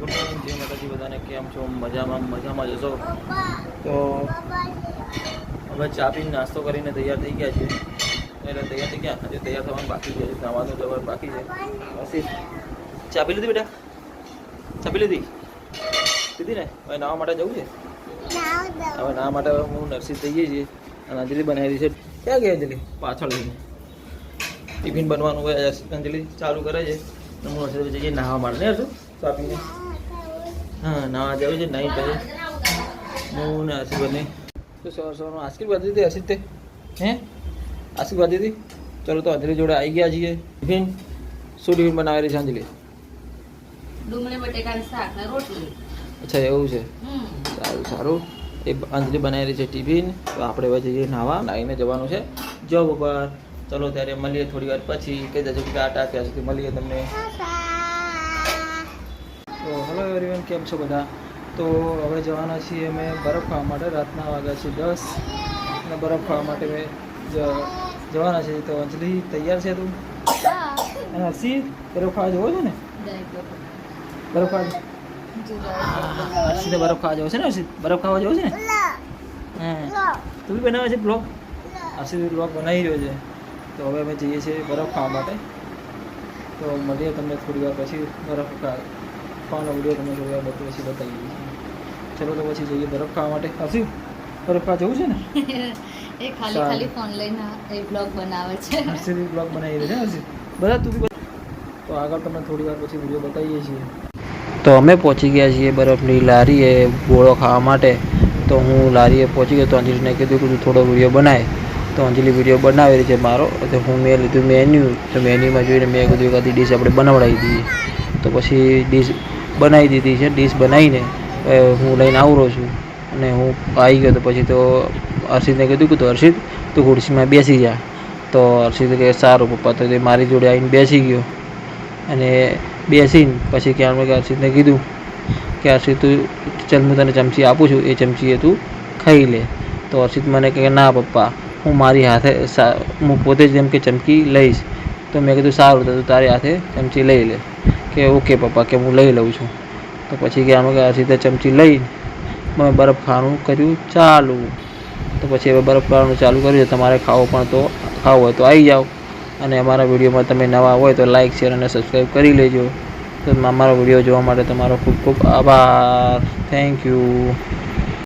બધાને કેમ છો મજામાં મજામાં જશો તો હવે ચા પીને નાસ્તો કરીને તૈયાર થઈ ગયા છે એટલે તૈયાર થઈ ગયા હજી તૈયાર થવાનું બાકી છે નવાનું જવાનું બાકી છે પછી ચા લીધી બેટા ચા લીધી લીધી ને હવે નાવા માટે જવું છે હવે નાવા માટે હું નરસિંહ થઈ ગઈ છીએ અને અંજલિ બનાવી છે ક્યાં ગઈ અંજલિ પાછળ લઈને ટિફિન બનવાનું હોય અંજલિ ચાલુ કરે છે હું હર્ષદ જઈએ નાહવા માટે ને હર્ષદ ચા પીને હા નાવા જવું છે નહીં પછી. હું ને બંને તો સવાર સવાર આશીર્વાદ દીધી હર્ષિત તે? હે? આશીર્વાદ દીધી? ચલો તો અંજલિ જોડે આવી ગયા છીએ. ટિફિન? શું ટિફિન બનાવેલી છે અંજલિ ડુંગળી બટેકાનું શાક ને રોટલી. અચ્છા એવું છે. સારું સારું. એ અંજલિ બનાવેલી છે ટિફિન. તો આપણે હવે જઈએ નાવા. નાહીને જવાનું છે. જોબ ઉપર ચલો ત્યારે મળીએ થોડી વાર પછી. કહી દેજો કે ટાટા ત્યાં સુધી મળીએ તમને. એવરીવન કેમ છો બધા? તો હવે જવાના છીએ અમે બરફ ખાવા માટે રાતના વાગ્યા છે દસ. અને બરફ ખાવા માટે અમે જવાના છીએ. તો અંજલિ તૈયાર છે તું? અને હસી બરફ ખાવા જવો છે ને? બરફ ખાવા હર્ષિતે બરફ ખાવા જવો છે ને હર્ષિત? બરફ ખાવા જવો છે ને? હા તું બી બનાવે છે બ્લોગ? હર્ષિત બ્લોગ બનાવી રહ્યો છે. તો હવે અમે જઈએ છીએ બરફ ખાવા માટે. તો મળીએ તમને થોડી વાર પછી બરફ ખા ખાવાનો વીડિયો તમે જોયા બધું પછી બતાવી ચલો તો પછી જઈએ બરફ ખાવા માટે. હસી બરફ ખાવા જવું છે ને? એ ખાલી ખાલી ફોન લઈને એ બ્લોગ બનાવે છે. હર્ષિત બ્લોગ બનાવી છે હર્ષિત બધા તું બી તો આગળ તમને થોડી વાર પછી વીડિયો બતાવીએ છીએ. તો અમે પહોંચી ગયા છીએ બરફની લારીએ ગોળો ખાવા માટે. તો હું લારીએ પહોંચી ગયો તો અંજલિને કીધું કે તું થોડો વીડિયો બનાય. તો અંજલિ વીડિયો બનાવેલી છે મારો. તો હું મેં લીધું મેન્યુ તો મેન્યુમાં જોઈને મેં કીધું કે ડીશ આપણે બનાવડાવી દઈએ. તો પછી ડીશ બનાવી દીધી છે ડીશ બનાવીને હું લઈને આવરો છું. અને હું આવી ગયો તો પછી તો હર્ષિતને કીધું કે તો હર્ષિત, તું ખુરશીમાં બેસી જા. તો હર્ષિત કે સારું પપ્પા, તો તે મારી જોડે આવીને બેસી ગયો. અને બેસીને પછી ક્યાં કે હર્ષિતને કીધું કે હર્ષિત, તું ચલ હું તને ચમચી આપું છું, એ ચમચી એ તું ખાઈ લે. તો હર્ષિત મને કહે ના પપ્પા, હું મારી હાથે હું પોતે જ એમ કે ચમકી લઈશ. તો મેં કીધું, સારું, તો તારી હાથે ચમચી લઈ લે. કે, ઓકે, પપ્પા, કે, હું લઈ લઉં છું. તો પછી કે આનું કે રીતે ચમચી લઈ મેં બરફ ખાવાનું કર્યું ચાલુ. તો પછી હવે બરફ ખાવાનું ચાલુ કર્યું તમારે ખાવો પણ તો ખાવો હોય તો આવી જાઓ. અને અમારા વિડીયોમાં તમે નવા હોય તો લાઇક શેર અને સબસ્ક્રાઈબ કરી લેજો. તો અમારો વીડિયો જોવા માટે તમારો ખૂબ ખૂબ આભાર. Thank you